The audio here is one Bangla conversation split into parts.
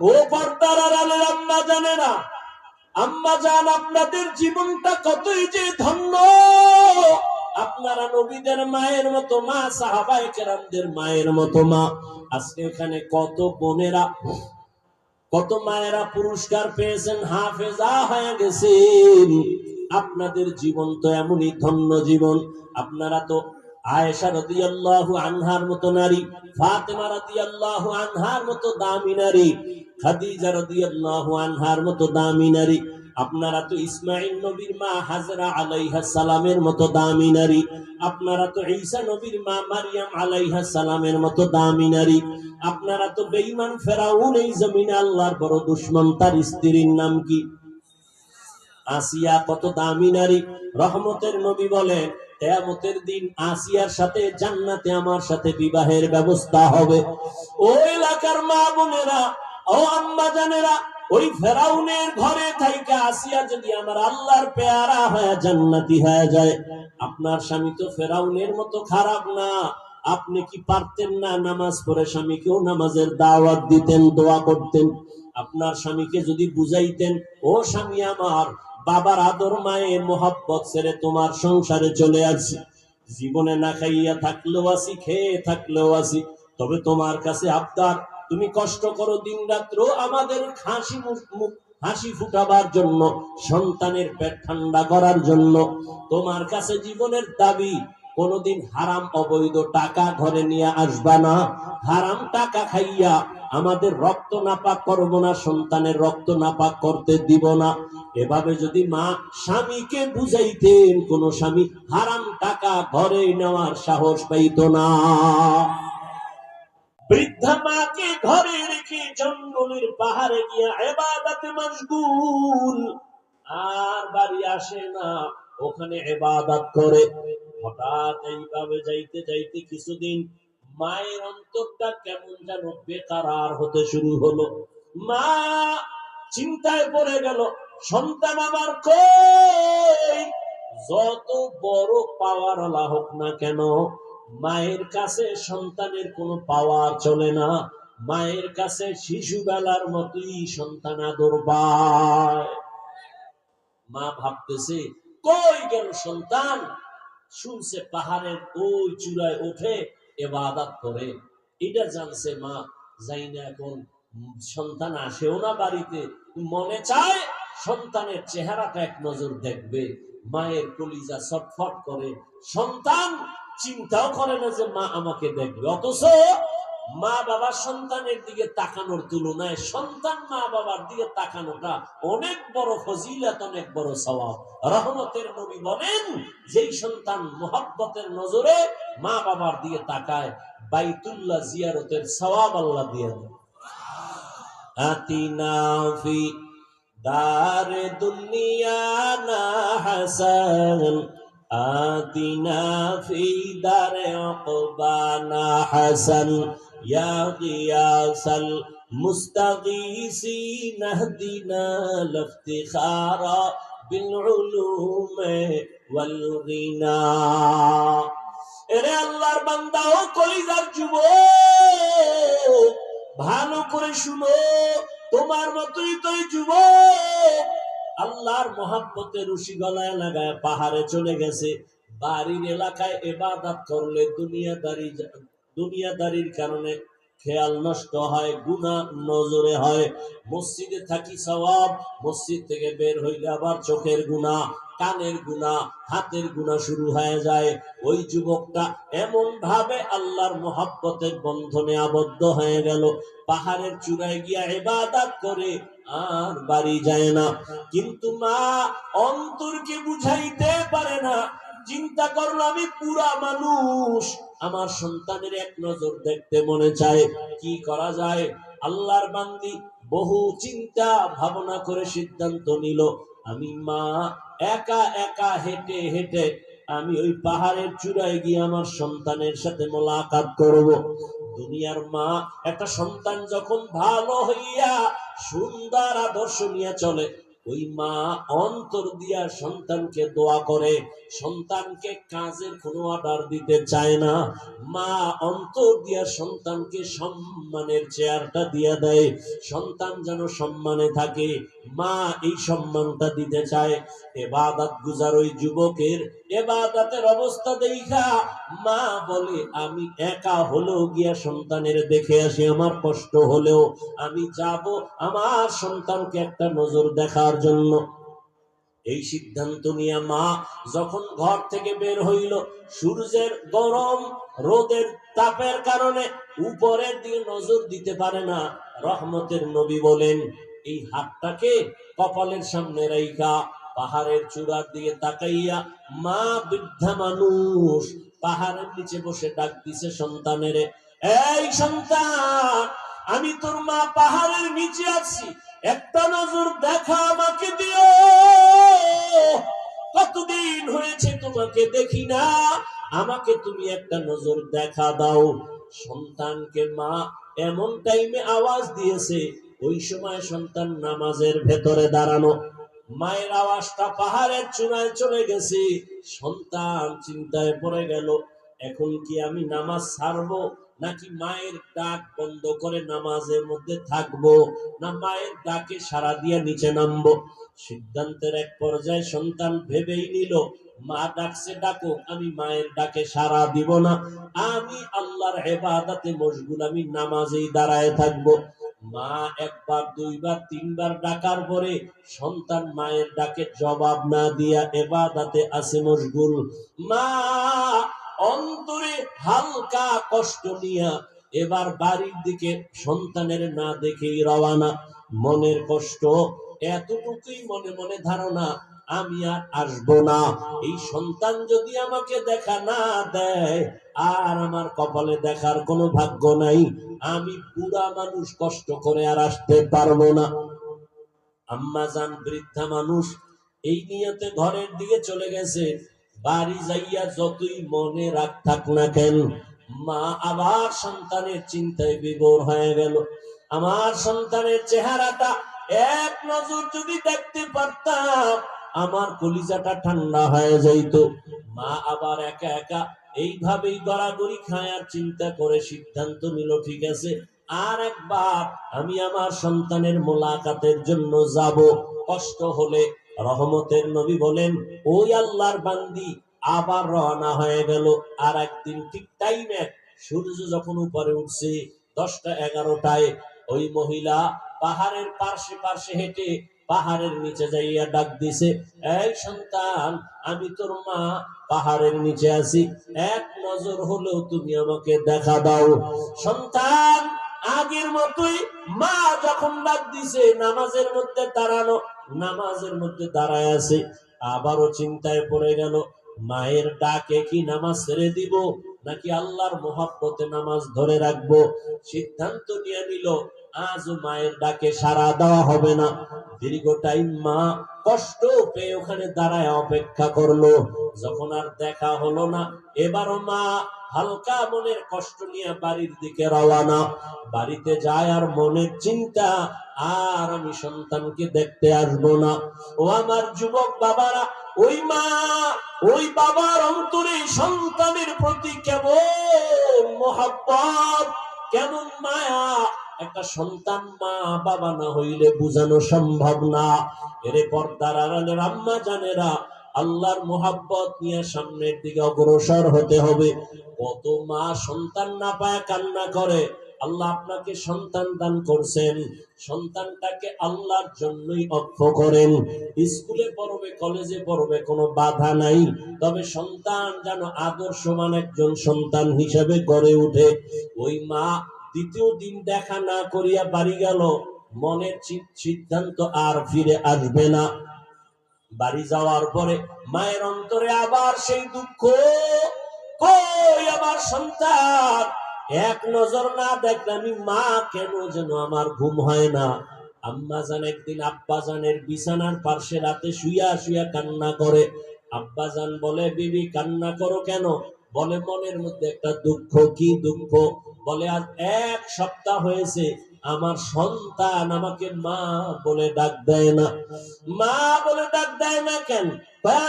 ও পর্দার আড়ালের আম্মা জানে না। আম্মা জান, আপনাদের জীবনটা কতই যে ধন্য। আপনারা নবীদের মায়ের মতো মা, সাহাবায়ে কেরামদের মায়ের মতো মা। আজকে এখানে কত বোনেরা, কত মায়েরা পুরস্কার পেয়েছেন, হাফেজা হয়ে গেছেন। আপনাদের জীবন তো এমনই ধন্য জীবন। আপনারা তো আয়েশা রাদিয়াল্লাহু আনহার মতো নারী রাদিয়াল্লাহু আনহার মতো নারী, খাদিজা রাদিয়াল্লাহু আনহার মতো নারী, আপনারা তো ইসমাইল নবীর মা হাজরা আলাইহা সালামের মতো দামি নারী, আপনারা তো ঈসা নবীর মা মারিয়াম আলাইহা সালামের মতো দামি নারী, আপনারা তো বেঈমান ফেরাউন এই জমিনে আল্লাহর বড় দুশ্মন, তার স্ত্রীর নাম কি? আসিয়া কত দামি নারী, রহমতের নবী বলেন কেয়ামতের দিন আসিয়ার সাথে জান্নাতে আমার সাথে বিবাহের ব্যবস্থা হবে। ও এলাকার মা বোনেরা, ও আম্মা জানেরা, ওই ফেরাউনের ঘরে থাইকা আসিয়া যদি আমার আল্লাহর পেয়ারা হয়ে জান্নাতি হয়ে যায়, আপনার স্বামী তো ফেরাউনের মতো খারাপ না। আপনি কি পারতেন না নামাজ পড়ে স্বামীকেও নামাজের দাওয়াত দিতেন, দোয়া করতেন? আপনার স্বামীকে যদি বুঝাইতেন, ও স্বামী আমার বাবার আদর, মায়ের মোহাব্বত ছেড়ে তোমার সংসারে চলে আসছি জীবনে না খাইয়া থাকলেও আসি, খেয়ে থাকলেও আসি। তবে তোমার কাছে আবদার, তুমি কষ্ট করো দিন রাত্র আমাদের হাসি মুখ হাসি ফুটাবার জন্য, সন্তানের পেট ঠান্ডা করার জন্য। তোমার কাছে জীবনের দাবি, কোনদিন হারাম অবৈধ টাকা ঘরে নিয়ে আসবা না। হারাম টাকা খাইয়া আমাদের রক্ত নাপাক করব না, সন্তানের রক্ত নাপাক করতে দিব না। এভাবে যদি মা স্বামীকে বুঝাইতেন, কোন স্বামী হারাম টাকা ঘরে নেওয়ার সাহস পাইত না। বৃদ্ধা মাকে ঘরে রেখে জঙ্গলের পাহাড়ে গিয়া এবাদাতে মশগুল। আর বাড়ি আসে না, ওখানে এবাদাত করে। হঠাৎ এইভাবে যাইতে যাইতে কিছুদিন মায়ের অন্তরটা কেমন যেন বেকারার হতে শুরু হলো। মা চিন্তায় পড়ে গেল, সন্তান আমার যত বড় পাওয়ার আলা হোক না কেন, মায়ের কাছে সন্তানের কোনো পাওয়ার চলে না। মায়ের কাছে শিশু বেলার মতোই সন্তান আদর মা ভাবতেছে, কই গেল সন্তান? শুনছে পাহাড়ের ওই চূড়ায় ওঠে এবাদাত করে। এটা জানছে মা, যাই না এখন সন্তান আসেও না বাড়িতে মনে চায় সন্তানের চেহারাটা এক নজর দেখবে, মায়ের কলিজা ছটফট করে, সন্তান চিন্তাও করে না যে মা আমাকে দেখবে। অথচ মা বাবা সন্তানের দিকে তাকানোর তুলনায় সন্তান মা বাবার দিকে তাকানোটা অনেক বড় ফজিলত, অনেক বড় স্বভাব রহমতের নবী বলেন, যেই সন্তান মোহাব্বতের নজরে মা বাবার দিকে তাকায়, বাইতুল্লাহ জিয়ারতের সওয়াব আল্লাহ দিয়ে দেন। আতিনা ফি দার দুনিয়া না হাসান آتنا في دار عقبانا حسن يا غياث المستغيثين اهدنا لافتخارا بالعلوم والغنى এরে আল্লাহর বান্দা ও কলিজার যুব ভালো করে শুনো, তোমার মতোই তো যুবক। আল্লাহর মহাব্বতে রুশি গলায় লাগায় পাহাড়ে চলে গেছে। বাড়ির এলাকায় এবাদাত করলে দুনিয়াদারি দুনিয়াদারির কারণে খেয়াল নষ্ট হয় গুণা নজরে হয়। মসজিদে থাকি সওয়াব, মসজিদ থেকে বের হইলে আবার চোখের গুণা কানের গুণা, হাতের গুণা শুরু হয়ে যায়। ওই যুবকটা এমন ভাবে আল্লাহর মহাব্বতের বন্ধনে আবদ্ধ হয়ে গেল। পাহাড়ের চূড়ায় গিয়া এবাদাত করে আর বাড়ি যায় না। কিন্তু মা অন্তরকে বুঝাইতে পারে না। চিন্তা করল, আমি পুরা মানুষ। আমার সন্তানের এক নজর দেখতে মনে চায়। কি করা যায়? আল্লাহর বান্দি বহু চিন্তা, ভাবনা করে সিদ্ধান্ত নিল, আমি মা একা একা হেঁটে হেঁটে আমি ওই পাহাড়ের চূড়ায় গিয়ে আমার সন্তানের সাথে মোলাকাত করব। দুনিয়ার মা, একটা সন্তান যখন ভালো হইয়া সুন্দর আদর্শ নিয়ে চলে ওই মা অন্তর দিয়া সন্তানকে দোয়া করে, সন্তানকে কাজের কোনো অর্ডার দিতে চায় না। মা অন্তর দিয়া সন্তানকে সম্মানের চেয়ারটা দিয়া দেয়, সন্তান যেন সম্মানে থাকে। মা এই সম্মানটা দিতে চায়। এবাদাত গুজার ওই যুবকের এবাদাতের অবস্থা দেখা। মা বলে, আমি একা হলেও গিয়া সন্তানের দেখে আসি, আমার কষ্ট হলেও আমি যাব আমার সন্তানকে একটা নজর দেখার জন্য। এই সিদ্ধান্ত নিয়ে মা যখন ঘর থেকে বের হইল, সূর্যের গরম, রোদের তাপের কারণে উপরের দিকে নজর দিতে পারে না। রহমতের নবী বলেন, এই হাতটাকে কপালের সামনে রাইখা পাহাড়ের চূড়ার দিকে তাকাইয়া, মা বৃদ্ধা মানুষ, পাহাড়ের নিচে বসে ডাক দিছে সন্তানের, এই সন্তান, আমি তোর মা পাহাড়ের নিচে আছি, একটা নজর দেখা আমাকে দিও। কতদিন হয়েছে তোমাকে দেখি না, আমাকে তুমি একটা নজর দেখা দাও। সন্তানকে মা এমন টাইমে আওয়াজ দিয়েছে, ওই সময় সন্তান নামাজের ভেতরে দাঁড়ানো। মায়ের আওয়াজটা পাহাড়ের চূড়ায় চলে গেছে। সন্তান চিন্তায় পড়ে গেল, এখন কি আমি নামাজ ছাড়বো নাকি মায়ের ডাক বন্ধ করে নামাজের মধ্যে থাকব? না মায়ের ডাকে সারা দিয়ে নিচে নামবো? সিদ্ধান্তের এক পর্যায়ে সন্তান ভেবেই নিল, মা ডাকছে ডাকো আমি মায়ের ডাকে সারা দিব না। আমি আল্লাহর হেবাদাতে মশগুল, আমি নামাজেই দাঁড়ায় থাকব। মা একবার, দুইবার, তিনবার ডাকার পরে সন্তান মায়ের ডাকে জবাব না দিয়া এবাদাতে আছে মশগুল। মা, অন্তরে হালকা কষ্ট নিয়া এবার বাড়ির দিকে সন্তানের না দেখেই রওয়ানা মনের কষ্ট এতটুকুই মনে মনে ধারণা আমি আর আসব না। এই সন্তান যদি আমাকে দেখা না দেয়, আর আমার কপালে দেখার কোনো ভাগ্য নাই, আমি বুড়া মানুষ কষ্ট করে আর আসতে পারব না। আম্মা যান বৃদ্ধা মানুষ, এই নিয়তে ঘরের দিকে চলে গেছে। বাড়ি যাইয়া যতই মনে রাখ থাক না কেন, মা আবার সন্তানের চিন্তায় বিভোর হয়ে গেল। আমার সন্তানের চেহারাটা এক নজর যদি দেখতে পারতাম আমার কলিজাটা ঠান্ডা হয়ে যাইত। মা আবার একা একা এইভাবেই গড়াগড়ি খায়ার চিন্তা করে সিদ্ধান্ত নিল, ঠিক আছে, আর একবার আমি আমার সন্তানের মোলাকাতের জন্য যাব। কষ্ট হলে রহমতের নবী বলেন, ওই আল্লাহর বান্দি আবার রওনা হয়ে গেল। আর একদিন ঠিক টাইমে সূর্য যখন উপরে উঠছে, দশটা এগারোটায় ওই মহিলা পাহাড়ের পার্শ্বে পার্শ্বে হেঁটে পাহাড়ের নিচে যাইয়া ডাক দিছে, এই সন্তান, আমি তোর মা পাহাড়ের নিচে আছি। এক নজর হলেও তুমি আমাকে দেখা দাও। সন্তান, আগের মতোই মা যখন ডাক দিছে, নামাজের মধ্যে দাঁড়ানো নামাজের মধ্যে দাঁড়ায় আছে। আবারও চিন্তায় পড়ে গেল, মায়ের ডাকে কি নামাজ ছেড়ে দিব, নাকি আল্লাহর মোহাব্বতে নামাজ ধরে রাখব? সিদ্ধান্ত নিয়ে নিল আজও মায়ের ডাকে সারা দেওয়া হবে না। দীর্ঘ টাইম মা কষ্ট পেয়ে ওখানে দাঁড়ায় অপেক্ষা করল। যখন আর দেখা হলো না, এবারও মা হালকা মনের কষ্ট নিয়ে বাড়ির দিকে রওয়ানা বাড়িতে যায় আর মনের চিন্তা, আর আমি সন্তানকে দেখতে আসব না। ও আমার যুবক বাবারা, ওই মা, ওই বাবার অন্তরে সন্তানের প্রতি কেমন মহাব্বত, কেমন মায়া একটা সন্তান মা, বাবা না হইলে বুঝানো সম্ভব না। এরে পর্দার আড়ালের আম্মা জানেরা, আল্লাহর মোহাব্বত নিয়ে সামনের দিকে অগ্রসর হতে হবে। কত মা সন্তান না পায় কান্না করে, আল্লাহ আপনাকে সন্তান দান করছেন। সন্তানটাকে আল্লাহর জন্যই অক্ষ করেন। স্কুলে পড়বে, কলেজে পড়বে, কোনো বাধা নাই। তবে সন্তান যেন আদর্শমান একজন সন্তান হিসেবে গড়ে উঠে ওই মা দ্বিতীয় দিন দেখা না করিয়া বাড়ি গেল মনের সিদ্ধান্ত আর ফিরে আসবে না। বাড়ি যাওয়ার পরে মায়ের অন্তরে আবার সেই দুঃখ, কই আমার সন্তান? এক নজর না দেখলে আমি মা, কেন যেন আমার ঘুম হয় না? আম্মা জান একদিন আব্বা জানের বিছানার পার্শ্বে রাতে শুইয়া শুইয়া কান্না করে। আব্বা জান বলে, বিবি, কান্না করো কেন? বলে, মনের মধ্যে একটা দুঃখ, কি দুঃখ? বলে, আজ এক সপ্তাহ হয়েছে, আমার সন্তান আমাকে মা বলে ডাক দেয় না। মা বলে, ডাক দেয় না কেন?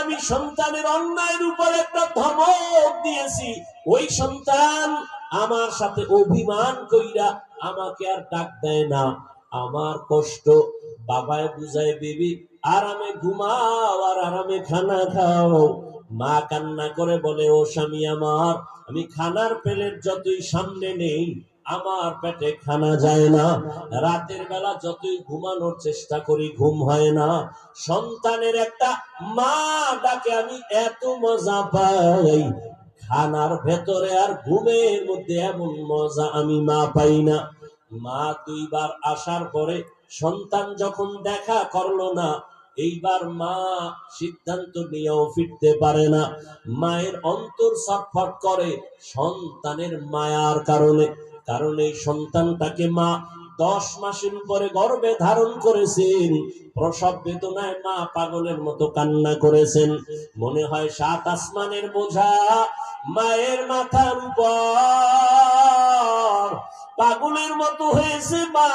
আমি সন্তানের অন্যায়ের উপর একটা ধমক দিয়েছি। ওই সন্তান আমার সাথে অভিমান কইরা আমাকে আর ডাক দেয় না। আমার কষ্ট, বাবায় বুঝায়, বিবি, আরামে ঘুমাও আর আরামে খানা খাও। মা কান্না করে বলে, ও স্বামী আমার, আমি খানার প্লেট যতই সামনে নেই, আমার পেটে খানা যায় না। রাতের বেলা যতই ঘুমানোর চেষ্টা করি, ঘুম হয় না। সন্তানের একটা মা ডাকে, আমি এত মজা পাই। খানার ভেতরে আর ঘুমের মধ্যে এমন মজা আমি মা পাই না। মা দুইবার আসার পরে সন্তান যখন দেখা করল না এইবার মা সিদ্ধান্ত নিয়েও ফিরতে পারে না। মায়ের অন্তর ছটফট করে সন্তানের মায়ার কারণে। কারণ এই সন্তানটাকে মা দশ মাসের উপরে গর্ভে ধারণ করেছেন। প্রসব বেদনায় মা পাগলের মতো কান্না করেছেন। মনে হয় সাত আসমানের বোঝা মায়ের মাথার উপর। পাগলের মতো হয়েছে মা।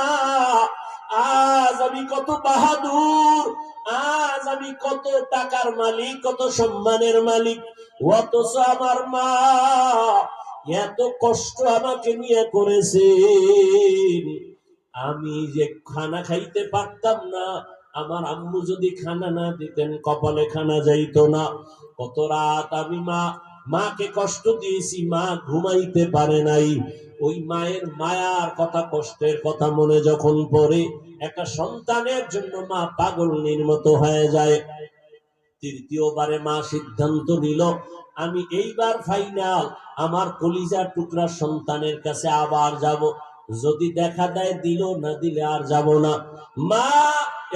আজ আমি কত বাহাদুর আজ আমি কত টাকার মালিক, কত সম্মানের মালিক, অথচ আমার মা এত কষ্ট আমাকে নিয়ে করেছে আমি যে খানা খাইতে পারতাম না, আমার আম্মু যদি খানা না দিতেন, কপালে খানা যাইতো না। কত রাত আমি মা মাকে কষ্ট দিয়েছি, মা ঘুমাইতে পারে নাই। ওই মায়ের মায়ার কথা, কষ্টের কথা মনে যখন পড়ে, একটা সন্তানের জন্য মা পাগল নির্মত হয়ে যায়। তৃতীয়বারে মা সিদ্ধান্ত নিল, আমি এইবার ফাইনাল আমার কলিজার টুকরা সন্তানের কাছে আবার যাব। যদি দেখা দেয়, দিল না, দিলে আর যাব না। মা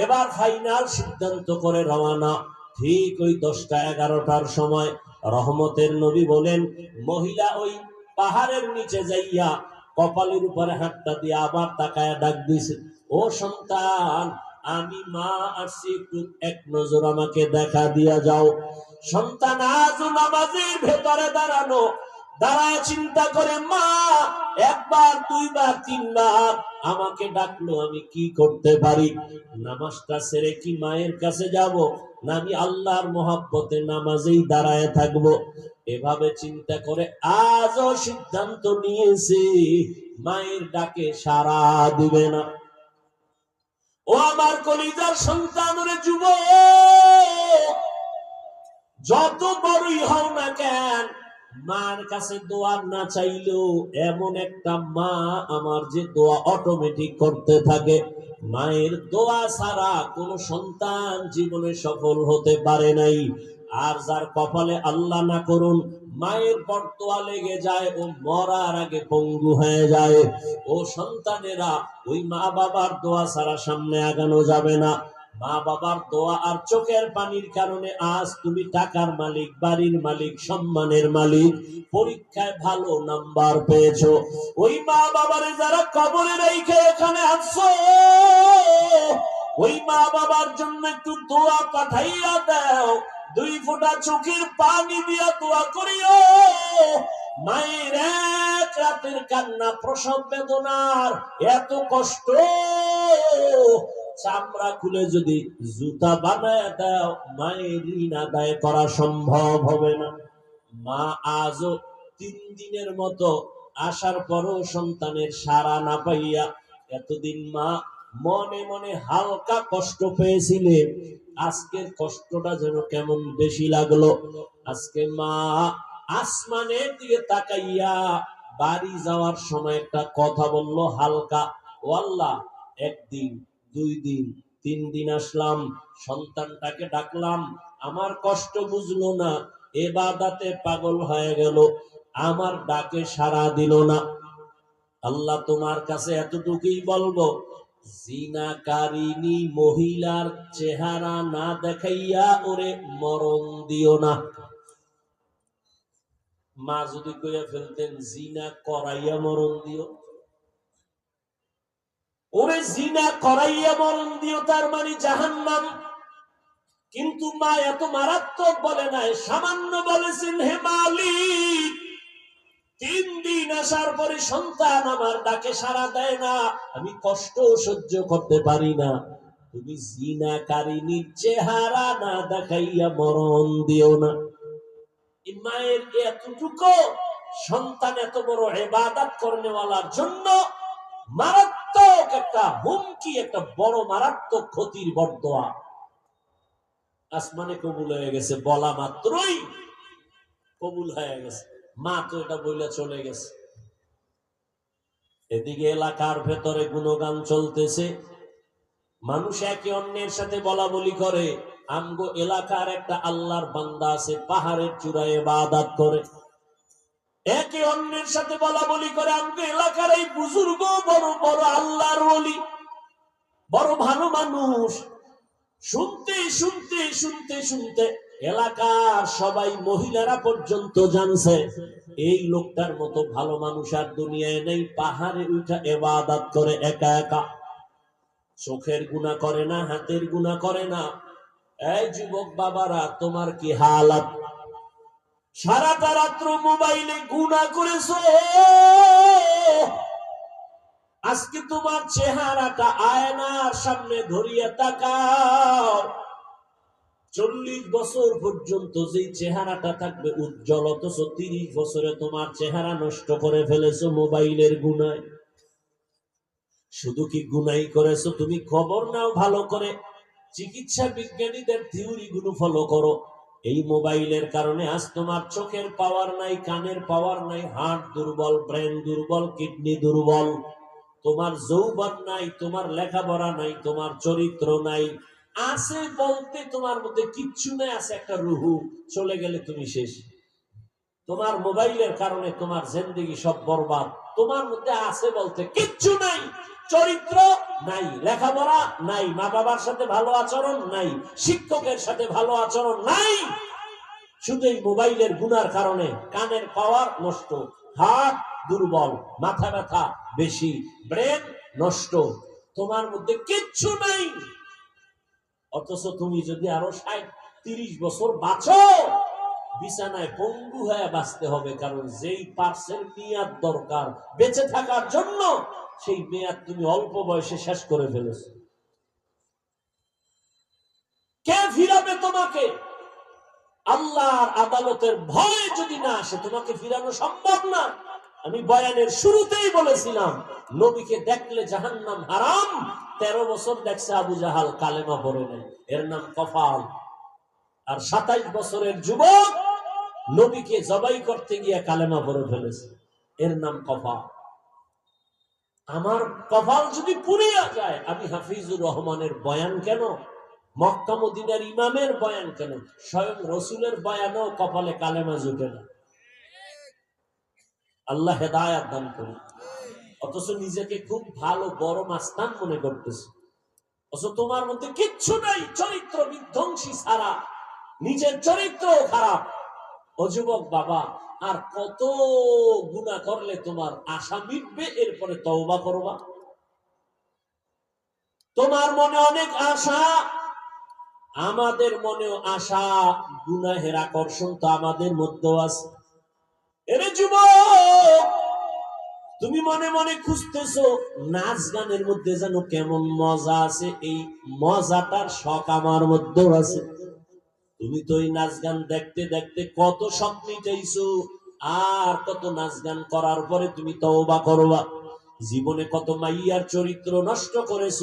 এবার ফাইনাল সিদ্ধান্ত করে রওয়ানা ঠিক ওই দশটা এগারোটার সময় রহমতের নবী বলেন, মহিলা ওই পাহাড়ের নিচে যাইয়া কপালের উপরে হাতটা দিয়ে আবার তাকায় ডাক দিছে ও সন্তান, আমি মা আসছি একটু এক নজর আমাকে দেখা দিয়া যাও। সন্তান, আজ নামাজের ভেতরে দাঁড়ানো। দাঁড়ায় চিন্তা করে, মা, একবার, দুইবার, তিনবার আমাকে ডাকলো, আমি কি করতে পারি? নামাজটা সেরে কি মায়ের কাছে যাব? না, আমি আল্লাহর মহাব্বতে নামাজেই দাঁড়ায় থাকব। এভাবে চিন্তা করে আজও সিদ্ধান্ত নিয়েছি, মায়ের ডাকে সারা দিবে না। ও আমার কলিজার সন্তানরে যুব যত বড়ই হও না কেন মার কাছে দোয়া না চাইলেও এমন একটা মা আমার যে দোয়া অটোমেটিক করতে থাকে। মায়ের দোয়া ছাড়া কোন সন্তান জীবনে সফল হতে পারে নাই। আর যার কপালে আল্লাহ না করুন, মায়ের বর্তোয়া লেগে যায়, ও মরার আগে পঙ্গু হয়ে যায়। ও সন্তানেরা ওই মা বাবার দোয়া ছাড়া সামনে আগানো যাবে না। মা বাবার দোয়া আর চোখের পানির কারণে আজ তুমি টাকার মালিক, বাড়ির মালিক, সম্মানের মালিক, পরীক্ষায় ভালো নাম্বার পেয়েছ। ওই মা বাবারে যারা কবরে রেখে এখানে আসছো, ওই মা বাবার জন্য একটু দোয়া পাঠাইয়া দাও। দুই ফোঁটা চোখের পানি দিয়া দোয়া করিও। মায়ের এক রাতের কান্না, প্রসব বেদনার এত কষ্ট। চামড়া খুলে যদি জুতা বানায় দাও, মায়ের ঋণ আদায় করা সম্ভব হবে না। মা আজও তিন দিনের মতো আসার পরও সন্তানের সারা না পাইয়া এতদিন মা মনে মনে হালকা কষ্ট পেয়েছিলেন আজকের কষ্টটা যেন কেমন বেশি লাগল। আজকে মা আসমানের দিকে তাকাইয়া বাড়ি যাওয়ার সময় একটা কথা বলল হালকা ও আল্লাহ একদিন দুই দিন, তিন দিন আসলাম, সন্তানটাকে ডাকলাম, আমার কষ্ট বুঝলো না এবাদাতে পাগল হয়ে গেল, আমার ডাকে সাড়া দিল না। আল্লাহ তোমার কাছে এতটুকুই বলব, জিনাকারিনী মহিলার চেহারা না দেখাইয়া ওরে মরণ দিও না। মা যদি কইয়া ফেলতেন, জিনা করাইয়া মরণ দিও। ওরে জিনা করাইয়া মরণ দিও, তার মানে জাহান্নাম। কিন্তু মা এত মারাত্মক বলে নাই, সামান্য বলেছেন, হে মালিক, তিন দিন আসার পরে সন্তান আমার ডাকে সাড়া দেয় না, আমি কষ্ট সহ্য করতে পারি না। তুমি জিনাকারিনীর চেহারা না দেখাইয়া মরণ দিও না। মায়ের এতটুকু, সন্তান এত বড় এবাদাত করনেওয়ালার জন্য মারাত্মক একটা হুমকি, একটা বড় মারাত্মক ক্ষতির বর্দোয়া আসমানে কবুল হয়ে গেছে, বলা মাত্রই কবুল হয়ে গেছে। মা তো এটা বইলে চলে গেছে। এদিকে এলাকার ভেতরে গুণগান চলতেছে। মানুষ একে অন্যের সাথে বলা বলি করে। আমগো এলাকার একটা আল্লাহর বান্দা আছে, পাহাড়ের চূড়ায় বাদাত করে। একে অন্যের সাথে বলা বলি করে আমগো এলাকার এই বুজুর্গ, বড় বড় আল্লাহর বলি বড় ভালো মানুষ। শুনতে শুনতে শুনতে শুনতে এলাকার সবাই মহিলারা পর্যন্ত জানছে, এই লোকটার মতো ভালো মানুষ আর দুনিয়ায় নেই, পাহাড়ে উঠা এবাদাত করে একা একা। চোখের গুণা করে না, হাতের গুণা করে না। এই যুবক বাবারা, তোমার কি হালাত? সারাটা রাত্র মোবাইলে গুণা করেছ। আজকে তোমার চেহারাটা আয়নার সামনে ধরিয়ে তাকাও। চল্লিশ বছর পর্যন্ত যেই চেহারাটা থাকবে উজ্জ্বল, অথচ তিরিশ বছরে তোমার চেহারা নষ্ট করে ফেলেছো মোবাইলের গুণায়। শুধু কি গুনাই করেছ? তুমি খবর নাও ভালো করে। চিকিৎসা বিজ্ঞানীদের থিওরি গুলো ফলো করো। এই মোবাইলের কারণে আজ তোমার চোখের পাওয়ার নাই, কানের পাওয়ার নাই, হার্ট দুর্বল, ব্রেন দুর্বল, কিডনি দুর্বল। তোমার যৌবন নাই, তোমার লেখাপড়া নাই, তোমার চরিত্র নাই। আছে বলতে তোমার মধ্যে কিচ্ছু নাই, আছে একটা রুহু, চলে গেলে তুমি শেষ। তোমার মোবাইলের কারণে তোমার জিন্দগি সব বরবাদ। তোমার মধ্যে আছে বলতে কিচ্ছু নাই। চরিত্র নাই, লেখাপড়া নাই মা বাবার সাথে ভালো আচরণ নাই, শিক্ষকের সাথে ভালো আচরণ নাই। শুধু এই মোবাইলের গুনার কারণে কানের পাওয়ার নষ্ট, হাত দুর্বল, মাথা ব্যথা বেশি, ব্রেন নষ্ট। তোমার মধ্যে কিচ্ছু নাই। অথচ তুমি যদি আরও ষাট, তিরিশ বছর বাঁচো বিছানায় পঙ্গু হয়ে বাঁচতে হবে, কারণ যেই পার্সেল মেয়াদ দরকার, বেঁচে থাকার জন্য সেই মেয়াদ তুমি অল্প বয়সে শেষ করে ফেলেছ। কে ফিরাবে তোমাকে? আল্লাহর আদালতের ভয় যদি না আসে, তোমাকে ফিরানো সম্ভব না। আমি বয়ানের শুরুতেই বলেছিলাম, নবীকে দেখলে জাহান্নাম হারাম, তেরো বছর দেখছে আবু জাহাল কালেমা পড়ে নেই। এর নাম কফাল। আর সাতাইশ বছরের যুবক নবীকে জবাই করতে গিয়ে কালেমা পড়ে ফেলেছে। এর নাম কফাল আমার কপাল যদি পুড়িয়া যায়, আমি হাফিজুর রহমানের বয়ান কেন? মক্কা মদিনার ইমামের বয়ান কেন? স্বয়ং রসুলের বয়ানও কপালে কালেমা জুটে না। আল্লাহ হেদায়াত দান করুন। অথচ নিজেকে খুব ভালো বড় মাস্তান মনে করতেছে। অথচ তোমার মধ্যে কিচ্ছু নাই, চরিত্র বিধ্বংসী সারা। নিজের চরিত্র খারাপ। ও যুবক বাবা, আর কত গুণা করলে তোমার আশা মিটবে? এরপরে তওবা করবা। তোমার মনে অনেক আশা, আমাদের মনেও আশা, গুনাহের আকর্ষণ তো আমাদের মধ্যেও আছে। এরে যুবক, তুমি মনে মনে খুঁজতেছো, নাচ গানের মধ্যে যেন কেমন মজা আছে, এই মজাটার শখ আমার মধ্যেও আছে। তুমি তো এই নাচ গান দেখতে দেখতে কত শখ মিটাইছো আর কত নাচ গান করার পরে তুমি তওবা করবা। জীবনে কত মাইয়ার চরিত্র নষ্ট করেছ,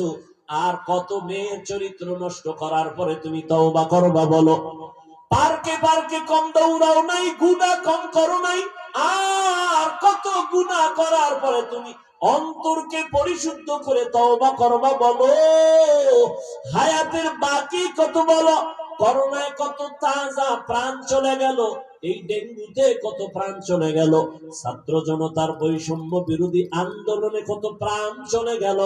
আর কত মেয়ের চরিত্র নষ্ট করার পরে তুমি তওবা করবা বলো। পার্কে পার্কে কম দৌড়াও নাই, গুণা কম করো নাই, আর কত গুণা করার পরে তুমি অন্তরকে পরিশুদ্ধ করে তওবা করবা বলো। হায়াতের বাকি কত বলো? করোনায় কত তাজা প্রাণ চলে গেল, এই ডেঙ্গুতে কত প্রাণ চলে গেল, ছাত্র জনতার বৈষম্য বিরোধী আন্দোলনে কত প্রাণ চলে গেল,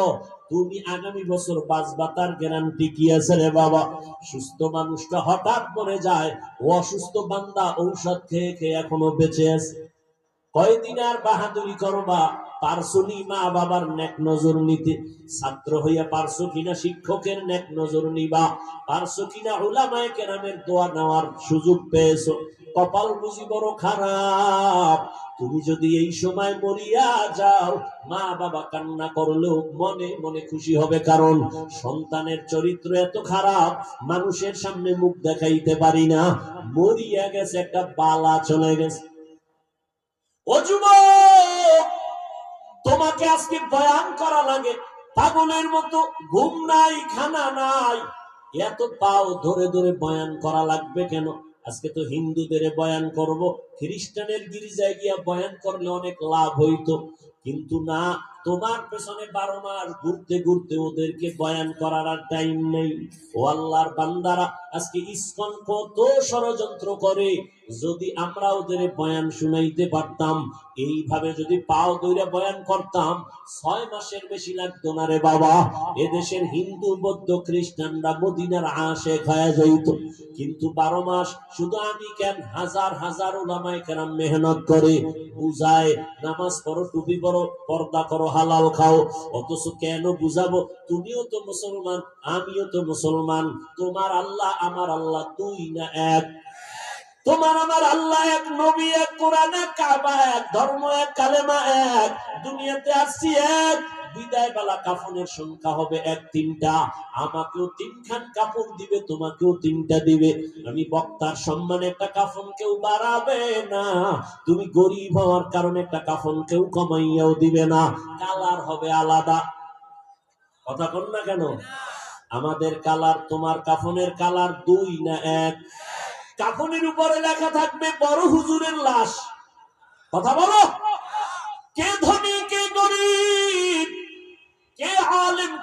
তুমি আগামী বছর বাঁচবা তার গ্যারান্টি কি আছে রে বাবা? সুস্থ মানুষটা হঠাৎ মরে যায়, ও অসুস্থ বান্দা ঔষধ খেয়ে খেয়ে এখনও বেঁচে আছে। কয়দিন আর বাহাদুরি করবা? মা বাবার নেক নজর নিতে? ছাত্র হইয়া কিনা শিক্ষকের নেক নজর নিবা? কিনা ওলামায়ে কেরামের দোয়া নেওয়ার সুযোগ পেয়েছ? কপাল বুঝি বড় খারাপ। তুমি যদি এই সময় মরিয়া যাও, মা বাবা কান্না করলেও মনে মনে খুশি হবে। কারণ সন্তানের চরিত্র এত খারাপ, মানুষের সামনে মুখ দেখাইতে পারি না। মরিয়া গেছে, একটা বালা চলে গেছে। তোমাকে আজকে বয়ান করা লাগে। পাগলের মতো ঘুম নাই, খানা নাই। এত পাও ধরে ধরে বয়ান করা লাগবে কেন? আজকে তো হিন্দুদের বয়ান করব। খ্রিস্টানের গির্জায় গিয়া বয়ান করলে অনেক লাভ হইতো। কিন্তু না, তোমার পেছনে বারো মাস ঘুরতে ঘুরতে ওদেরকে বয়ান করার আর টাইম নেই। ও আল্লাহর বান্দারা, আজকে ইসকন কত ষড়যন্ত্র করে। যদি আমরা ওদের বয়ান শুনাইতে পারতাম, এইভাবে যদি পাও দইরা বয়ান করতাম, ছয় মাসের বেশি লাগতো না রে বাবা। এদেশের হিন্দু, বৌদ্ধ, খ্রিস্টানরা মদিনার আশে খায়া যাইত। কিন্তু বারো মাস, শুধু আমি কেন হাজার হাজার ওলামায় কেরাম মেহনত করে, বুঝায়, নামাজ পড়ো, টুপি পড়ো পর্দা করো, হালাল খাও। অথচ কেন বুঝাবো? তুমিও তো মুসলমান, আমিও তো মুসলমান। তোমার আল্লাহ আমার আল্লাহ তুই না এক। তোমার আমার আল্লাহ এক, নবী এক, কোরআন এক, কাবা এক, ধর্ম এক, কালেমা এক। দুনিয়াতে আসছি এক। বিদায় বেলা কাফনের সংখ্যা হবে এক তিনটা। আমাকেও তিনখান কাপড় দিবে, তোমাকেও তিনটা দিবে। আমি বক্তার সম্মানে একটা কাফন কেউ বাড়াবে না। তুমি গরিব হওয়ার কারণে একটা কাফন কেউ কমাইয়াও দিবে না। কালার হবে আলাদা। কথা কন না কেন? আমাদের কালার, তোমার কাফনের কালার দুই না এক? কাফনের উপরে লেখা থাকবে, বড় হুজুরের লাশ। কথা বলো? কে ধনী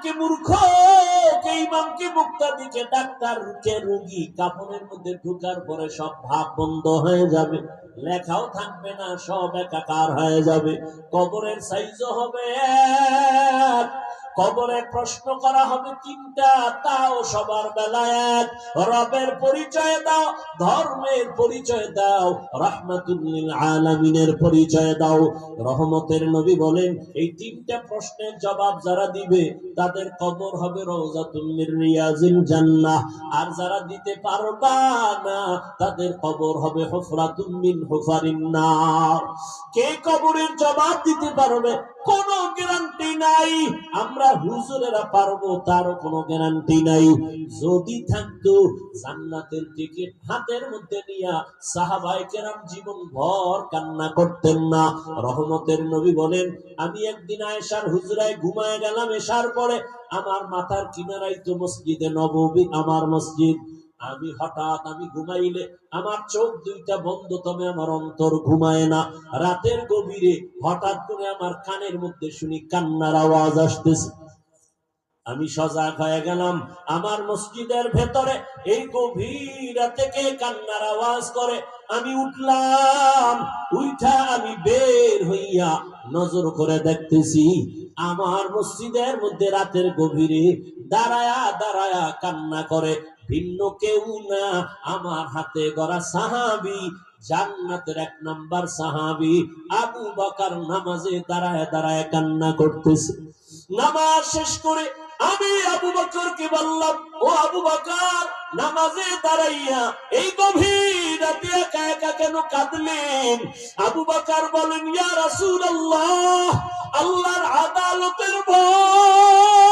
আলেম কে মূর্খ কে ইমাম কে মুক্তাদি কে ডাক্তার কে রোগী, কাপড়ের মধ্যে ঢুকার পরে সব ভাব বন্ধ হয়ে যাবে। লেখাও থাকবে না, সব একাকার হয়ে যাবে। কবরের সাইজও হবে কবরে প্রশ্ন করা হবে তিনটা, তাও সবার বেলায় রবের পরিচয় দাও, ধর্মের পরিচয় দাও, রহমাতুল্লিল আলামিনের পরিচয় দাও। রহমতের নবী বলেন, এই তিনটা প্রশ্নের জবাব যারা দিবে, তাদের কবর হবে জান্নাহ। আর যারা দিতে পারবা না, তাদের কবর হবে কে কবরের জবাব দিতে পারবে? কোনো গ্যারান্টি নাই। আমরা হুজুরেরা পারব, তারও কোনো গ্যারান্টি নাই। যদি থাকতো, জান্নাতের টিকিট হাতের মধ্যে নিয়া সাহাবাই কেরাম জীবন ভর কান্না করতেন না। রহমতের নবী বলেন, আমি একদিন আয়েশার হুজুরায় ঘুমায় গেলাম, এসার পরে আমার মাথার কিনারাই তো মসজিদে নবী আমার মসজিদ। আমি হঠাৎ আমি ঘুমাইলে আমার চোখ দুইটা বন্ধ, তবে আমার অন্তর ঘুমায় না। রাতের গভীরে হঠাৎ করে আমার কানের মধ্যে শুনি কান্নার আওয়াজ আসতেছে। আমি সজাগ হয়ে গেলাম। আমার মসজিদের ভেতরে এই গভীর রাতে কে কান্নার আওয়াজ করে? আমি উঠলাম উঠা আমি বের হইয়া নজর করে দেখতেছি, আমার মসজিদের মধ্যে রাতের গভীরে দাঁড়ায়া দাঁড়ায়া কান্না করে। ভিন্ন কেউ না। আমার হাতে গড়া সাহাবি, জান্নাতের এক নাম্বার সাহাবি। আবু বকার নামাজে দাঁড়ায় দাঁড়ায় কান্না করতেছে। নামাজ শেষ করে আমি আবু বকরকে বললাম, ও আবু বকর, নামাজে দাঁড়াইয়া এই গভীর রাতে একা একা কেন কাঁদলেন? আবু বকর বলেন, ইয়া রাসূলুল্লাহ, আল্লাহর আদালতের ভয়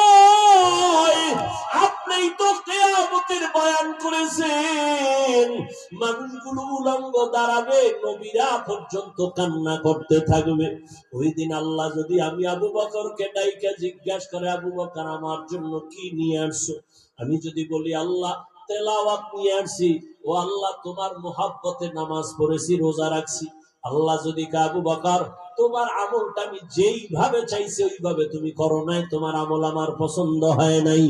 তো কেয়ামতের বয়ান করেছেন। মানুষগুলো উলঙ্গ দাঁড়াবে, নবীরা পর্যন্ত কান্না করতে থাকবে। ওই দিন আল্লাহ যদি আমি আবু বকরকে ডাইকা জিজ্ঞাসা করে, আবু বকর, আমার জন্য কি নিয়ে আসছো? আমি যদি বলি, আল্লাহ, তেলাওয়াত নিয়ে আসছি। ও আল্লাহ, তোমার মোহাব্বতে নামাজ পড়েছি, রোজা রাখছি। আল্লাহ যদি কে আবু বকর, তোমার আমলটা আমি যেইভাবে চাইছি ওইভাবে তুমি করো নাই, তোমার আমল আমার পছন্দ হয় নাই।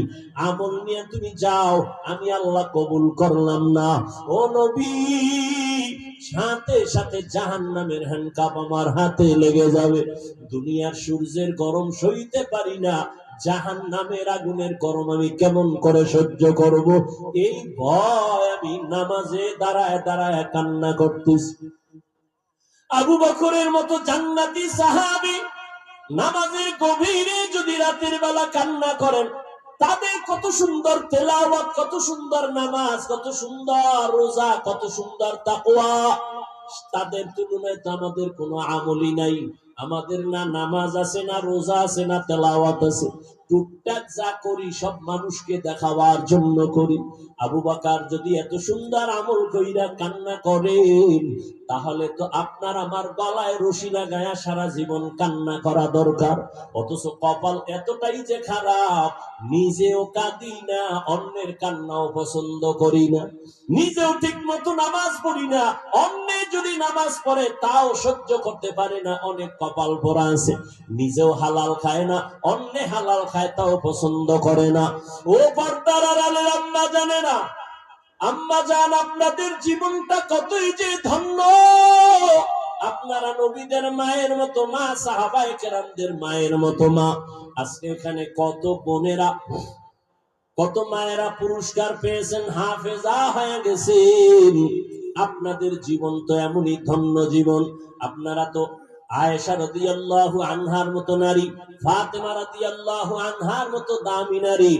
আমল নিয়ে তুমি যাও, আমি আল্লাহ কবুল করলাম না। ও নবী, সাথে সাথে জাহান নামের হ্যান্ডকাপ আমার হাতে লেগে যাবে। দুনিয়ার সূর্যের গরম সইতে পারি না জাহান নামের আগুনের গরম আমি কেমন করে সহ্য করব? এই ভয় আমি নামাজে দাঁড়ায় দাঁড়ায় কান্না করতেছি। আবু বকরের মতো জান্নাতি সাহাবি নামাজের গভীরে যদি রাতের বেলা কান্না করেন, তাদের কত সুন্দর তেলাওয়াত, কত সুন্দর নামাজ, কত সুন্দর রোজা, কত সুন্দর তাকওয়া, তাদের তুলনায় তো আমাদের কোনো আমলই নাই। আমাদের না নামাজ আছে, না রোজা আছে, না তেলাওয়াত আছে। টুকটাক যা করি, সব মানুষকে দেখাবার জন্য করি। আবু বাকার যদি এত সুন্দর আমল কইরা কান্না করেন তাহলে তো আপনার আমার গলায় রশি লাগায়া সারা জীবন কান্না করা দরকার। অথচ কপাল এতটাই যে খারাপ, নিজেও কাঁদি না, অন্যের কান্নাও পছন্দ করি না। নিজেও ঠিক মতো নামাজ পড়ি না, অন্যে যদি নামাজ পড়ে, তাও সহ্য করতে পারে না, অনেক কপাল পরা আছে। নিজেও হালাল খায় না, অন্যে হালাল খায় তাও পছন্দ করে না। ও পর্দার আড়ালের আম্মা জানে না। আম্মা জান, আপনাদের জীবনটা কতই যে ধন্য। আপনারা নবীদের মায়ের মতো মা, সাহাবায়ে কেরামদের মায়ের মতো মা। আজকে এখানে কত বোনেরা, কত মায়েরা পুরস্কার পেয়েছেন, হাফেজা হয়ে গেছেন। আপনাদের জীবন তো এমনই ধন্য জীবন। আপনারা তো আয়েশা রাদিয়াল্লাহু আনহার মতো নারী, ফাতেমা রাদিয়াল্লাহু আনহার মতো দামি নারী,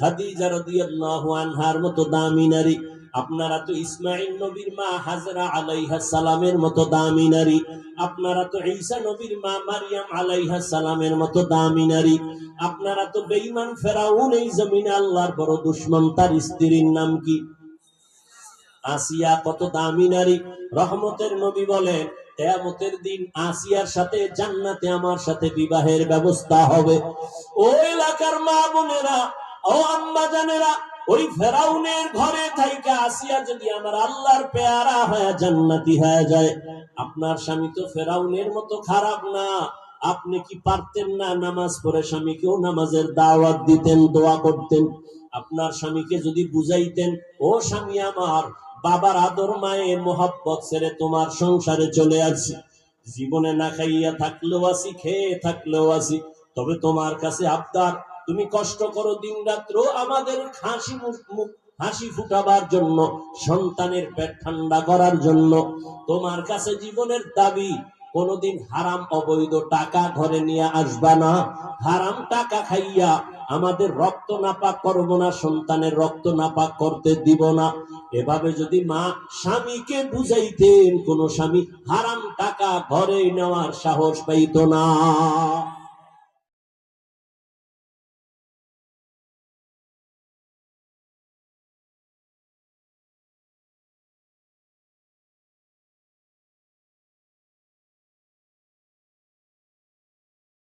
খাদিজা রাদিয়াল্লাহু আনহার মতো দামি নারী, আপনারা তো ইসমাইল নবীর মা হাজরা আলাইহা সালামের মতো দামি নারী, আপনারা তো ঈসা নবীর মা মারিয়াম আলাইহা সালামের মতো দামি নারী, আপনারা তো বেঈমান ফেরাউন এই জমিনে আল্লাহর বড় দুশ্মন, তার স্ত্রীর নাম কি? আসিয়া কত দামি নারী, রহমতের নবী বলেন কেয়ামতের দিন আসিয়ার সাথে জান্নাতে আমার সাথে বিবাহের ব্যবস্থা হবে। ও এলাকার মা বোনেরা, ও আম্মা জানেরা, ওই ফেরাউনের ঘরে থাইকা আসিয়া যদি আমার আল্লাহর পেয়ারা হয়ে জান্নাতি হয়ে যায়, আপনার স্বামী তো ফেরাউনের মতো খারাপ না। আপনি কি পারতেন না নামাজ পড়ে স্বামীকেও নামাজের দাওয়াত দিতেন, দোয়া করতেন? আপনার স্বামীকে যদি বুঝাইতেন, ও স্বামী আমার বাবার আদর, মায়ের মোহাব্বত ছেড়ে তোমার সংসারে চলে আসছি। জীবনে না খাইয়া থাকলেও আসি, খেয়ে থাকলেও আসি। তবে তোমার কাছে আবদার, তুমি কষ্ট করো দিন রাত্র আমাদের হাসি মুখ- হাসি ফুটাবার জন্য, সন্তানের পেট ঠান্ডা করার জন্য। তোমার কাছে জীবনের দাবি, কোনদিন হারাম অবৈধ টাকা ঘরে নিয়ে আসবা না। হারাম টাকা খাইয়া আমাদের রক্ত নাপাক করব না, সন্তানের রক্ত নাপাক করতে দিব না। এভাবে যদি মা স্বামীকে বুঝাইতেন কোন স্বামী হারাম টাকা ঘরে নেওয়ার সাহস পাইত না।